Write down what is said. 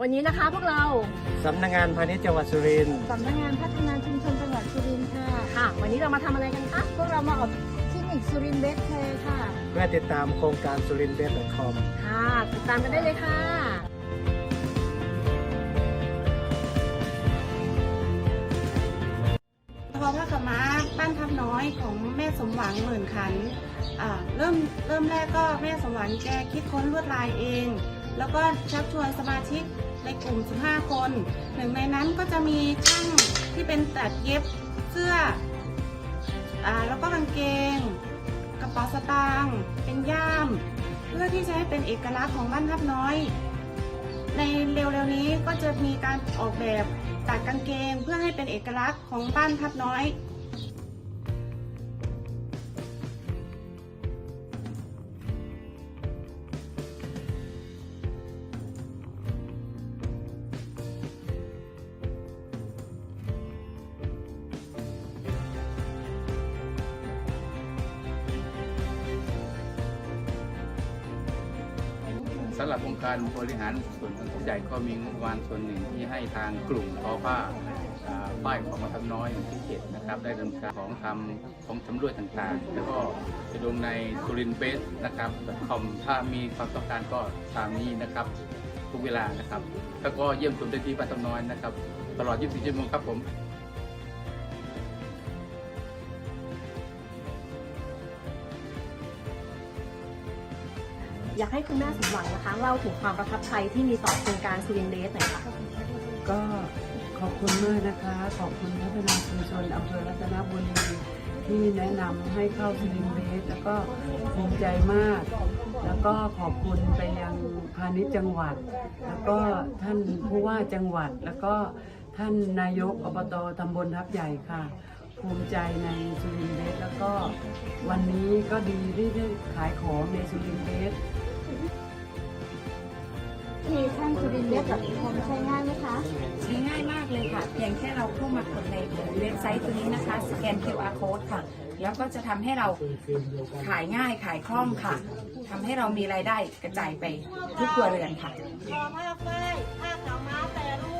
วันนี้นะคะพวกเราสำนักงานพาณิชย์จังหวัดสุรินทร์สำนักงานพัฒนาชุมชนจังหวัดสุรินทร์ค่ะค่ะ วันนี้เรามาทำอะไรกันคะพวกเรามาออกคลินิกสุรินทร์เบสแคร์ค่ะ เพื่อติดตามโครงการสุรินเบสคอมค่ะติดตามกันได้เลยค่ะ พอพระขาวม้าบ้านทับน้อยของแม่สมหวังหมื่นขันเริ่มเริ่มแรกก็แม่สมหวังแกคิดค้นลวดลายเอง แล้วก็ชักชวนสมาชิกในกลุ่ม 15 คนหนึ่งในนั้นก็จะมีช่างที่เป็นตัดเย็บเสื้ออแล้วก็กางเกง กระเป๋าสตางค์เป็นย่าม เพื่อที่จะให้เป็นเอกลักษณ์ของบ้านทับน้อย ในเร็วๆนี้ก็จะมีการออกแบบ ตัดกางเกงเพื่อให้เป็นเอกลักษณ์ของบ้านทับน้อย สำหรับองค์การบริหารส่วนท้องใหญ่ก็มีงบประมาณส่วนหนึ่งที่ให้ทางกลุ่มทอผ้าป้ายของมาทำน้อยที่เจ็ดนะครับ ได้ดำเนินการของทำของชำรวยต่างๆ แล้วก็จะลงในสุรินเบสนะครับ .com ถ้ามีความต้องการก็ตามนี้นะครับ ทุกเวลานะครับ แล้วก็เยี่ยมชมได้ที่บ้าทำน้อยนะครับ ตลอด 24 ชั่วโมงครับผม อยากให้คุณแม่สมหวังนะคะเล่าถึงความประทับใจที่มีต่อโครงการซูรินเดสหน่อยค่ะก็ขอบคุณมากนะคะ ขอบคุณพัฒนาชุมชนอำเภอรัตนบุรีที่แนะนำให้เข้าซิลินเบสแล้วก็ภูมิใจมาก แล้วก็ขอบคุณไปยังพาณิชย์จังหวัด แล้วก็ท่านผู้ว่าจังหวัด แล้วก็ท่านนายกอบตตำบลทับใหญ่ค่ะ ภูมิใจในสุรินเบสแล้วก็วันนี้ก็ดีที่ได้ขายของในสุรินเบส มีช่างสุรินทร์เบสกับคมใช้ง่ายไหมคะใช้ง่ายมากเลยค่ะ เพียงแค่เราเข้ามากดในเว็บไซต์ตัวนี้นะคะ สแกน QR code ค่ะ แล้วก็จะทำให้เราขายง่ายขายคล่องค่ะทำให้เรามีรายได้กระจายไปทุกครัวเรือนค่ะ ทอผ้าฝ้ายผ้าขาวม้าแปรรูป